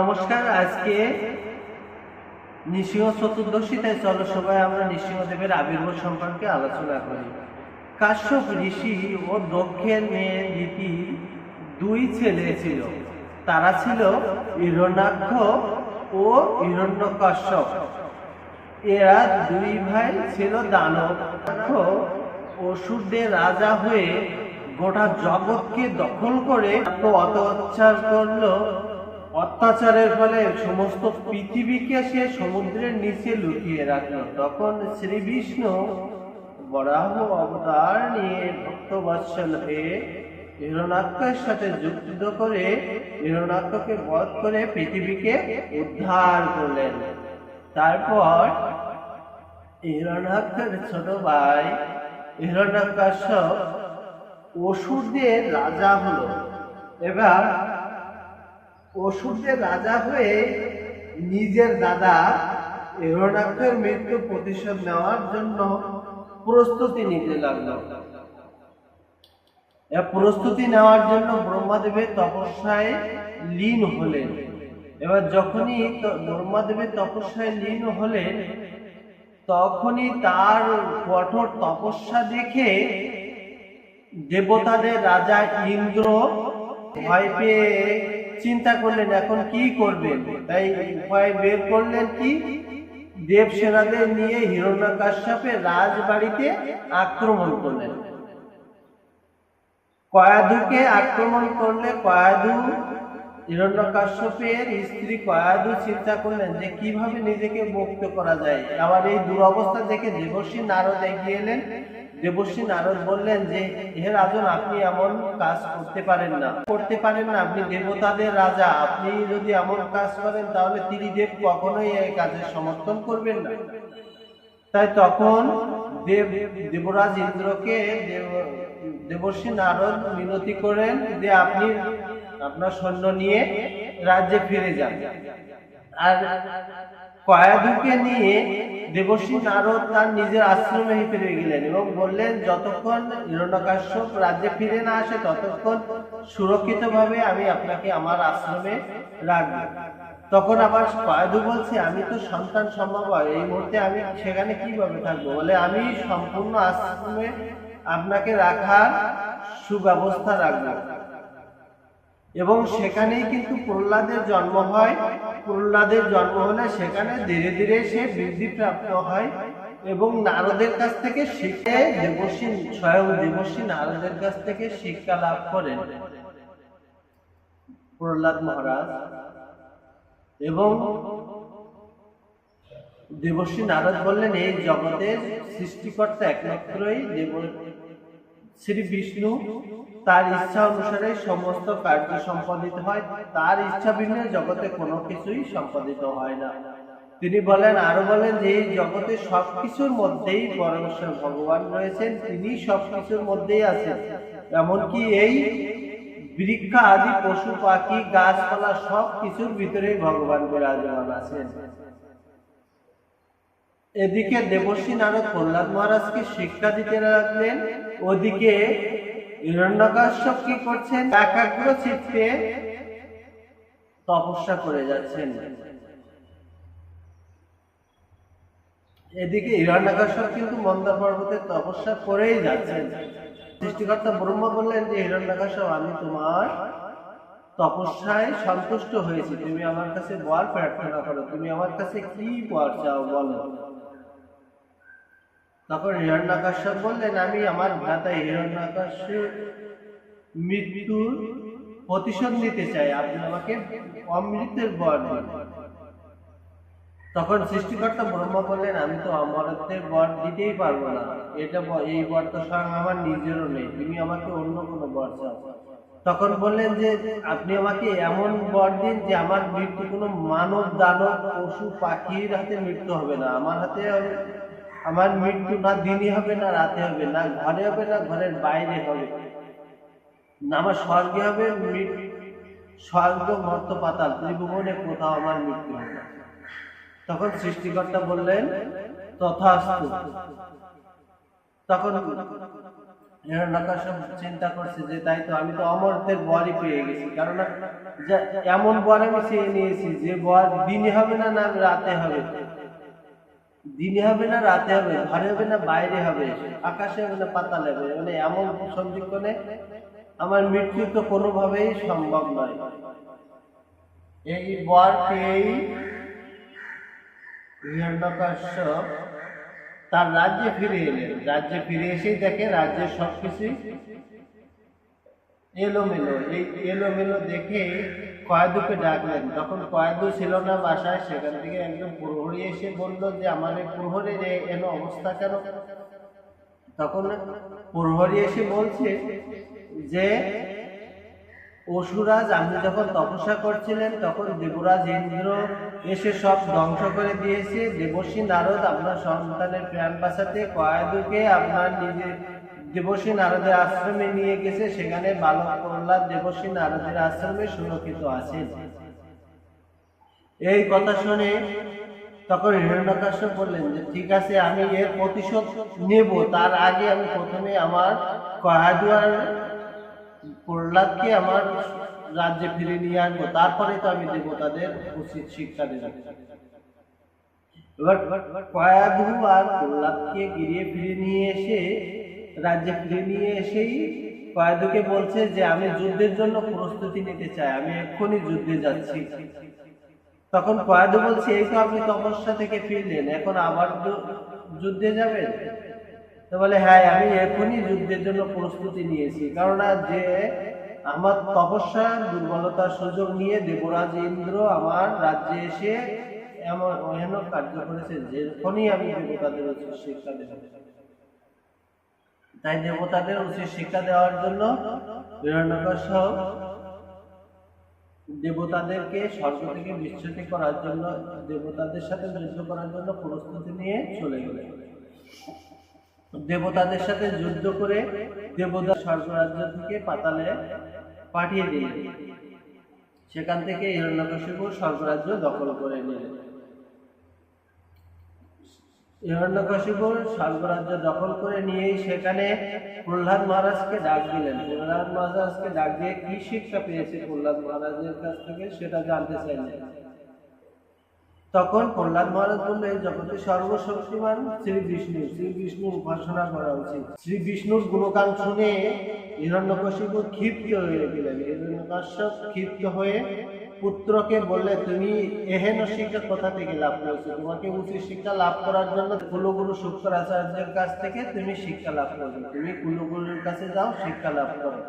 নমস্কার, আজকে নৃসিংহ চতুর্দশী তাই চলো সবাই আমরা নৃসিংহদেবের আবির্ভাব সম্পর্কে আলোচনা করি। কাশ্যপ ঋষি ও দক্ষের মেয়ে রীতি দুই ছেলে ছিল। তারা ছিল হিরণ্যাক্ষ ও হিরণ্যকশ্যপ। এরা দুই ভাই ছিল দানব। অসুরদের রাজা হয়ে গোটা জগৎকে দখল করে এত অত্যাচার করল। অত্যাচারের ফলে সমস্ত পৃথিবীকে সে সমুদ্রের নিচে লুকিয়ে রাখল। তখন শ্রী বিষ্ণু বরাহ অবতার নিয়ে ভক্তবৎসল হয়ে হিরণাক্ষের সাথে যুদ্ধ করে হিরণাক্ষকে বধ করে পৃথিবীকে উদ্ধার করলেন। তারপর হিরণাক্ষের ছোট ভাই হিরণ্যাকাশ্যপ অসুরদের রাজা হলো। এবার অসুরদের রাজা হয়ে নিজের দাদা হিরণাক্ষের মৃত্যু প্রতিশোধ নেওয়ার জন্য প্রস্তুতি নিতে লাগল। প্রস্তুতি নেওয়ার জন্য ব্রহ্মাদেবের তপস্যায় লীন হলেন। এবার যখনই ব্রহ্মাদেবের তপস্যায় লীন হলেন, তখনই তার কঠোর তপস্যা দেখে দেবতাদের রাজা ইন্দ্র ভয় পেয়ে চিন্তা করলেন, এখন কি করবেন? তাই উপায় বের করলেন কি? দেব সেনাদের নিয়ে হিরণ্যকাশ্যপের রাজবাড়িতে আক্রমণ করলেন। কয়াদুকে আক্রমণ করলে কয়াদু, হিরণ্যকাশ্যপের স্ত্রী কয়াদু চিন্তা করলেন যে, কীভাবে নিজেকে মুক্ত করা যায়? আবার এই দুরবস্থা দেখে দেবশ্রী নারদ এগিয়ে এলেন। দেবশ্রী নারদ বললেন যে হে রাজন, আপনি এমন কাজ করতে পারেন না। করতে পারেন না, আপনি দেবতাদের রাজা। আপনি যদি এমন কাজ করেন, তাহলে ত্রিদেব কখনোই এই কাজের সমর্থন করবেন না। তাই তখন দেব, দেবরাজ ইন্দ্রকে দেব- দেবর্ষী নারদ মিনতি করেন যে, আপনি আপনার সৈন্য নিয়ে রাজ্যে ফিরে যান। আর কয়াদুকে নিয়ে দেবর্ষী নারদ তার নিজের আশ্রমে ফিরে গেলেন এবং বললেন, যতক্ষণ হিরণ্যকাশ্যপ রাজ্যে ফিরে না আসে, ততক্ষণ সুরক্ষিতভাবে আমি আপনাকে আমার আশ্রমে রাখব। তখন আবার কয়াদু বলছে, আমি তো সন্তান সম্ভব হয় এই মুহূর্তে আমি সেখানে কীভাবে থাকব? বলে, আমি সম্পূর্ণ আশ্রমে আপনাকে রাখার সুব্যবস্থা রাখব। এবং সেখানেই কিন্তু প্রহ্লাদের জন্ম হয়। প্রহ্লাদের জন্ম হলে সেখানে ধীরে ধীরে সে বৃদ্ধি প্রাপ্ত হয় এবং নারদের কাছ থেকে শিখে দেবশ্রী স্বয়ং দেবশ্রী নারদের কাছ থেকে শিক্ষা লাভ করেন। প্রহ্লাদ মহারাজ এবং দেবশ্রী নারদ বললেন, এই জগতের সৃষ্টিকর্তা একমাত্রই দেব শ্রী বিষ্ণু তার ইচ্ছা অনুসারে সমস্ত কার্য সম্পাদিত হয়। তার ইচ্ছা ভিন্ন জগতে কোনো কিছুই সম্পাদিত হয় না। তিনি বলেন, আরও বলেন যে জগতে সবকিছুর মধ্যেই পরমেশ্বর ভগবান রয়েছেন, তিনি সবকিছুর মধ্যেই আছেন। এমনকি এই বৃক্ষ আদি পশু পাখি, গাছপালা সব কিছুর ভিতরেই ভগবান বিরাজমান আছেন। এদিকে দেবশ্রী নারদ প্রহ্লাদ মহারাজকে শিক্ষা দিতে লাগলেন, ওদিকে হিরণ্যকাশ্যপ কি করছেন? একাগ্র চিত্তে তপস্যা করে যাচ্ছেন। এদিকে হিরণ্যকাশ্যপ কিন্তু মন্দার পর্বতে তপস্যা করেই যাচ্ছেন। সৃষ্টিকর্তা ব্রহ্ম বললেন যে, হিরণ্যকাশ্যপ, আমি তোমার তপস্যায় সন্তুষ্ট হয়েছি। তুমি আমার কাছে বর প্রার্থনা করো। তুমি আমার কাছে কি বর চাও বলো? তখন হিরণ্যাকাশ্যপ বললেন, আমি আমার ভ্রাতা হিরণ্যাকাশ্যপ মৃত্যুর প্রতিশোধ নিতে চাই। আপনি আমাকে অমৃতের বর তখন সৃষ্টিকর্তা ব্রহ্মা বললেন, আমি তো অমরত্বের বর দিতেই পারব না। এটা এই বর তো স্বয়ং আমার নিজেরও নেই। তুমি আমাকে অন্য কোনো বর চাও। তখন বললেন যে, আপনি আমাকে এমন বর দিন যে আমার মৃত্যু কোনো মানব, দানব, পশু, পাখির হাতে মৃত্যু হবে না। আমার হাতে আমার মৃত্যু না দিনই হবে না রাতে হবে, না ঘরে হবে, না ঘরের বাইরে হবে। না আমার স্বর্গে হবে স্বর্গ মর্ত পাতাল ত্রিভুবনে কোথাও আমার মৃত্যু হবে। তখন সৃষ্টিকর্তা বললেন, তথাস্তু। তখন চিন্তা করছে যে, তাই তো, আমি তো অমরদের বরই পেয়ে গেছি। যে- এমন বর আমি চেয়ে নিয়েছি, যে বর দিনে হবে না না রাতে হবে। দিনে হবে না, রাতে হবে, ঘরে হবে না, বাইরে হবে, আকাশে হবে না, পাতালে হবে মানে এমন সন্ধিক্ষণে আমার মৃত্যু তো কোনোভাবেই সম্ভব নয়। এই বর পেয়েই হিরণ্যকশ্যপ তার রাজ্যে ফিরে এলেন। রাজ্যে ফিরে এসেই দেখে রাজ্যের সবকিছু এলোমেলো। এই এলোমেলো দেখে কয়েদুকে ডাকলেন। তখন কয়েদু ছিল না বাসায়, সেখান থেকে একজন প্রহরী এসে বলল যে, আমার এই প্রহরীর এন অবস্থা কেন? তখন প্রহরী এসে বলছে যে, অসুরাজ, আপনি যখন তপস্যা করছিলেন, তখন দেবরাজ ইন্দ্র এসে সব ধ্বংস করে দিয়েছে। দেবর্ষী নারদ, আপনার সন্তানের প্রাণ বাঁচাতে কয়েদুকে আপনার নিজের দেবর্ষী নারদের আশ্রমে নিয়ে গেছে, সেখানে বালক প্রহ্লাদ দেবর্ষী নারদের আশ্রমে সুরক্ষিত আছেন। এই কথা শুনে তখন হিরণ্যকাশ্য বললেন যে, ঠিক আছে, আমি এর প্রতিশোধ নেব। তার আগে আমি প্রথমে আমার কয়াদুয়ার প্রহ্লাদকে আমার রাজ্যে ফিরে নিয়ে আসব। তারপরে তো আমি দেবতাদের উচিত শিক্ষা দেব। এবার কয়াদু আর প্রহ্লাদকে গিরিয়ে ফিরে নিয়ে এসে রাজ্যে ফিরে নিয়ে এসেই কয়াদুকে বলছে যে আমি যুদ্ধের জন্য প্রস্তুতি নিতে চাই, আমি এক্ষুনি যুদ্ধে যাচ্ছি। তখন কয়াদু বলছে, এই তো আপনি তপস্যা থেকে ফিরলেন, এখন আবার যুদ্ধে যাবেন? তো বলে হ্যাঁ আমি এখনই যুদ্ধের জন্য প্রস্তুতি নিয়েছি কারণ যে আমার তপস্যা, দুর্বলতার সুযোগ নিয়ে দেবরাজ ইন্দ্র আমার রাজ্যে এসে এমন কার্য করেছে, যে এখনই আমি দেবতাদের শিক্ষা তাই দেবতাদের উচিত শিক্ষা দেওয়ার জন্য দেবতাদেরকে স্বর্গ থেকে বিচ্ছুতি করার জন্য, দেবতাদের সাথে যুদ্ধ করার জন্য প্রস্তুতি নিয়ে চলে গেলেন। দেবতাদের সাথে যুদ্ধ করে দেবতা স্বর্গরাজ্য থেকে পাতালে পাঠিয়ে দিলেন। সেখান থেকে হিরণ্যকশিপু স্বর্গরাজ্য দখল করে নিলেন। হিরণ্যকশিপুর স্বর্গরাজ্য দখল করে নিয়েই সেখানে প্রহ্লাদ মহারাজকে ডাক দিলেন। প্রহ্লাদ মহারাজকে ডাক দিয়ে কি শিক্ষা পেয়েছে প্রহ্লাদ মহারাজের কাছ থেকে সেটা জানতে চাইলেন। তখন প্রহ্লাদ মহারাজ বলল এই জগতে সর্বশক্তিমান শ্রী বিষ্ণু শ্রী বিষ্ণুর উপাসনা করা উচিত। শ্রী বিষ্ণুর গুণগান শুনে হিরণ্যকশিপু ক্ষিপ্ত হয়ে গেলেন। হিরণ্যকশ্যপ ক্ষিপ্ত হয়ে পুত্রকে বললে, তুমি এহেন শিক্ষা কোথা থেকে লাভ করেছ? তোমাকে উচিত শিক্ষা লাভ করার জন্য কুলগুরু শুক্রাচার্যের কাছ থেকে তুমি শিক্ষা লাভ করবে। তুমি কুলগুরুর কাছে যাও, শিক্ষা লাভ করো।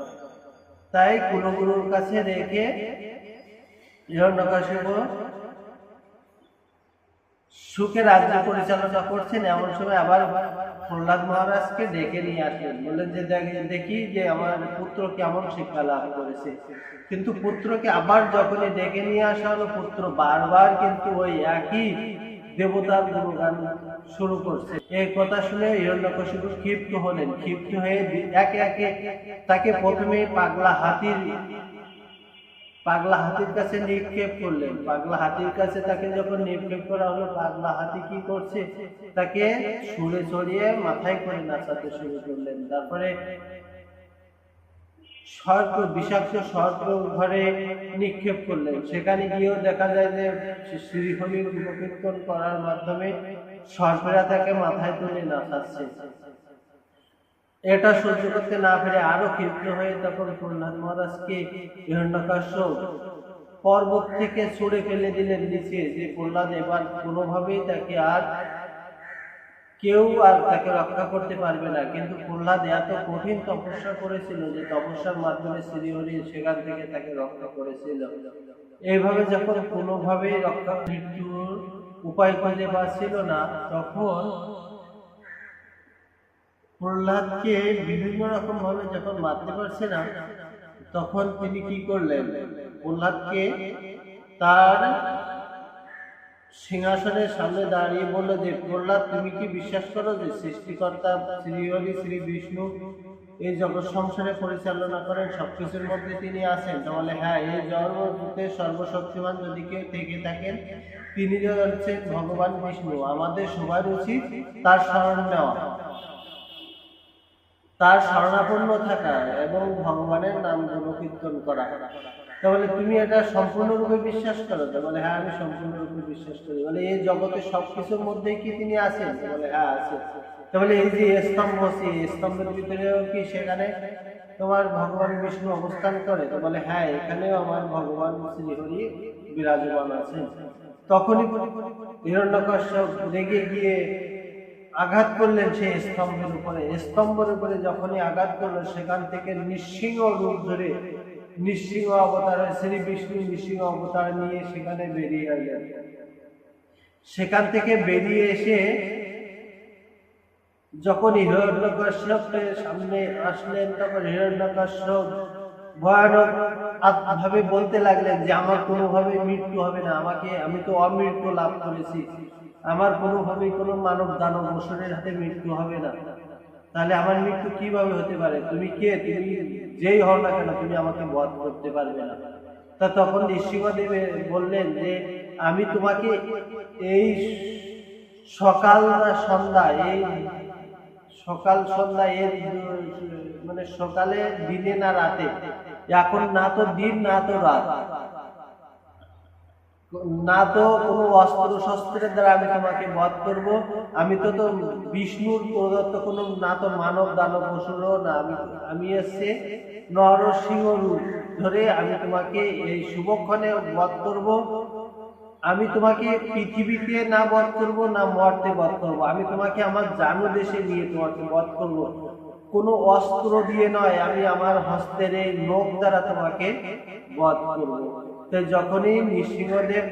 তাই কুলগুরুর কাছে রেখে হিরণ্যকশিপু সুখে রাজ্য পরিচালনা করছেন। এমন সময় আবার প্রহ্লাদ মহারাজকে ডেকে নিয়ে আসলেন। বললেন যে, দেখি যে আমার পুত্র কেমন শিক্ষা লাভ করেছে। কিন্তু পুত্রকে আবার যখনই ডেকে নিয়ে আসা হলো, পুত্র বারবার কিন্তু ওই একই দেবতার গুণগান শুরু করছে। এই কথা শুনে হিরণ্যকশিপু ক্ষিপ্ত হলেন। ক্ষিপ্ত হয়ে একে একে তাকে প্রথমে পাগলা হাতির পাগলা হাতির কাছে নিক্ষেপ করলেন। পাগলা হাতির কাছে তাকে যখন নিক্ষেপ করা হলো, পাগলা হাতি কি করছে? তাকে ছুঁড়ে ছড়িয়ে মাথায় করে নাচাতে শুরু করলেন। তারপরে সর্প বিষাক্ত সর্প ঘরে নিক্ষেপ করলেন। সেখানে গিয়েও দেখা যায় যে শ্রীহরির উপকীর্তন করার মাধ্যমে সর্পেরা তাকে মাথায় তুলে নাচাচ্ছে। এটা সহ্য করতে না পেরে আরও ক্ষিপ্ত হয়ে তখন প্রহ্লাদ মহারাজকে পর্বত থেকে ছুঁড়ে ফেলে দিলেন নিচে। যে প্রহ্লাদ এবার কোনোভাবেই তাকে আর কেউ আর তাকে রক্ষা করতে পারবে না। কিন্তু প্রহ্লাদ এত কঠিন তপস্যা করেছিল যে তপস্যার মাধ্যমে শ্রীহরি সেখান থেকে তাকে রক্ষা করেছিল। এইভাবে যখন কোনোভাবেই রক্ষা মৃত্যুর উপায় খুঁজে পাচ্ছিল না, তখন প্রহ্লাদকে বিভিন্ন রকম ভাবে যখন মারতে পারছে না, তখন তিনি কি করলেন? প্রহ্লাদকে তার সিংহাসনের সামনে দাঁড়িয়ে বলল যে, প্রহ্লাদ, তুমি কি বিশ্বাস করো যে সৃষ্টিকর্তা শ্রীহরি, শ্রী বিষ্ণু এই জগৎ সংসারে পরিচালনা করেন? সবকিছুর মধ্যে তিনি আছেন। তাহলে হ্যাঁ এই জগতে সর্বশক্তিমান যদি কেউ থেকে থাকেন, তিনি হচ্ছেন ভগবান বিষ্ণু। আমাদের সবার উচিত তার স্মরণ নেওয়া। তার শরণাপন্ন থাকা এবং ভগবানের নাম গুণকীর্তন করা। তাহলে তুমি এটা সম্পূর্ণরূপে বিশ্বাস করো? বলে হ্যাঁ আমি সম্পূর্ণরূপে বিশ্বাস করি। বলে, এই জগতে সবকিছুর মধ্যেই কি তিনি আছেন? বলে হ্যাঁ আছে। তাহলে এই যে স্তম্ভ, সেই স্তম্ভের ভিতরেও কি সেখানে তোমার ভগবান বিষ্ণু অবস্থান করে? তো বলে হ্যাঁ এখানেও আমার ভগবান শ্রীহরি বিরাজমান আছেন। তখনই হিরণ্যকশ্যপ রেগে গিয়ে আঘাত করলেন সেই স্তম্ভের উপরে। স্তম্ভের উপরে যখনই আঘাত করল, সেখান থেকে নিঃসিংহ রূপ ধরে নিঃসিংহ অবতার, শ্রী বিষ্ণু নিঃসিংহ অবতার নিয়ে সেখানে বেরিয়ে এলেন সেখান থেকে বেরিয়ে এসে যখন হিরণ্যকশ্যপের সামনে আসলেন, তখন হিরণ্যকশ্যপ ভয়ানক ভাবে বলতে লাগলেন যে, আমার কোনোভাবে মৃত্যু হবে না। আমাকে, আমি তো অমৃত্যু লাভ করেছি। আমার কোনোভাবেই কোনো মানব দানব অসুরের হাতে মৃত্যু হবে না। তাহলে আমার মৃত্যু কীভাবে হতে পারে? তুমি কে? তুমি যেই হও না কেন, তুমি আমাকে বধ করতে পারবে না। তা তখন নৃসিংহদেব বললেন যে, আমি তোমাকে এই সকাল না সন্ধ্যা, এই সকাল সন্ধ্যা, এর মানে সকালে দিনে না রাতে, এখন না তো দিন, না তো রাত। না তো কোনো অস্ত্র শস্ত্রের দ্বারা আমি তোমাকে বধ করব। আমি তো তো বিষ্ণুর প্রদত্ত কোনো, না তো মানব দানব অসুরও না, আমি আমি এসছে নরসিংহ রূপ ধরে আমি তোমাকে এই শুভক্ষণে বধ করব। আমি তোমাকে পৃথিবীতে না বধ করব, না মর্তে বধ করব। আমি তোমাকে আমার জানু দেশে নিয়ে তোমাকে বধ করব। কোনো অস্ত্র দিয়ে নয়, আমি আমার হস্তের এই নখ দ্বারা তোমাকে বধ করব। যখনই নৃসিংহদেব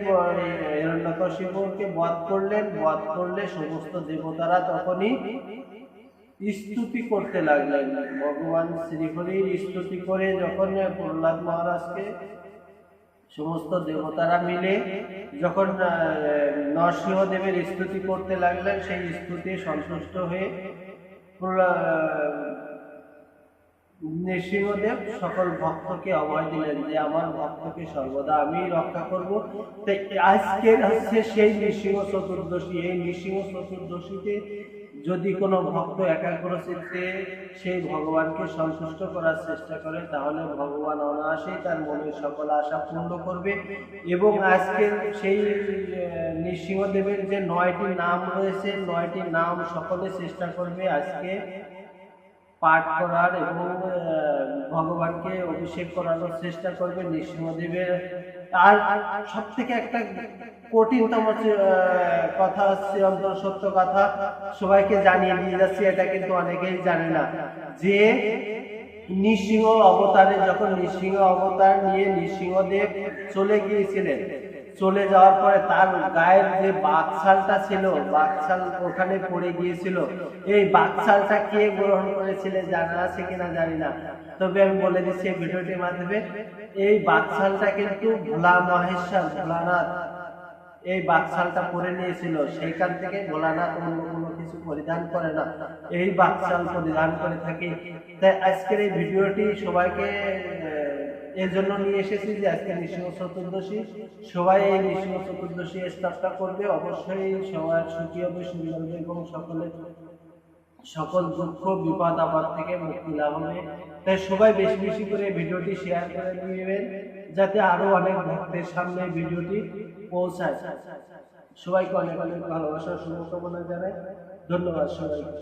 হিরণ্যকশিপুরকে বধ করলেন, বধ করলে সমস্ত দেবতারা তখনই স্তুতি করতে লাগলেন। ভগবান শ্রীহরির স্তুতি করে যখন প্রহ্লাদ মহারাজকে সমস্ত দেবতারা মিলে যখন নরসিংহদেবের স্তুতি করতে লাগলেন, সেই স্তুতি সন্তুষ্ট হয়ে নৃসিংহদেব সকল ভক্তকে অভয় দিলেন যে, আমার ভক্তকে সর্বদা আমি রক্ষা করব। তাই আজকের হচ্ছে সেই নৃসিংহ চতুর্দশী। এই নৃসিংহ চতুর্দশীতে যদি কোনো ভক্ত একাগ্র চিত্তে সেই ভগবানকে সন্তুষ্ট করার চেষ্টা করে, তাহলে ভগবান অনায়াসেই তার মনের সকল আশা পূর্ণ করবে। এবং আজকের সেই নৃসিংহদেবের যে নয়টি নাম রয়েছে, নয়টি নাম সকলে চেষ্টা করবে আজকে পাঠ করার এবং ভগবানকে অভিষেক করানোর চেষ্টা করবে নৃসিংহদেবের আর সব থেকে একটা কঠিনতম কথা অন্তর সত্য কথা সবাইকে জানিয়ে দিয়ে যাচ্ছি, এটা কিন্তু অনেকেই জানে না। যে নৃসিংহ অবতারে, যখন নৃসিংহ অবতার নিয়ে নৃসিংহদেব চলে গিয়েছিলেন চলে যাওয়ার পরে তার গায়ের যে বাকশালটা ছিল, বাকশাল ওখানে পড়ে গিয়েছিল। এই বাকশালটা কে গ্রহণ করেছিলেন জানা আছে কিনা জানি না। তবে আমি বলে দিচ্ছি এই ভিডিওটির মাধ্যমে, এই বাকশালটা কিন্তু ভোলা মহেশ্বর, ভোলানাথ এই বাকশালটা পরে নিয়েছিল। সেইখান থেকে ভোলানাথ অন্য কোনো কিছু পরিধান করে না। এই বাকশাল পরিধান করে থাকে। তাই আজকের এই ভিডিওটি সবাইকে আহ, এর জন্য নিয়ে এসেছি যে আজকে নৃসিংহ চতুর্দশী। সবাই এই নৃসিংহ চতুর্দশী স্টার্টটা করবে। অবশ্যই সবার সুখী হবে সুন্দর হবে এবং সকলে সকল দুঃখ বিপদ আপদ থেকে মুক্তি লাভ হবে। তাই সবাই বেশি বেশি করে ভিডিওটি শেয়ার করে দিবেন যাতে আরও অনেক ভক্তের সামনে ভিডিওটি পৌঁছায়। সবাইকে অনেক অনেক ভালোবাসা শুভকামনা জানাই। ধন্যবাদ সবাইকে।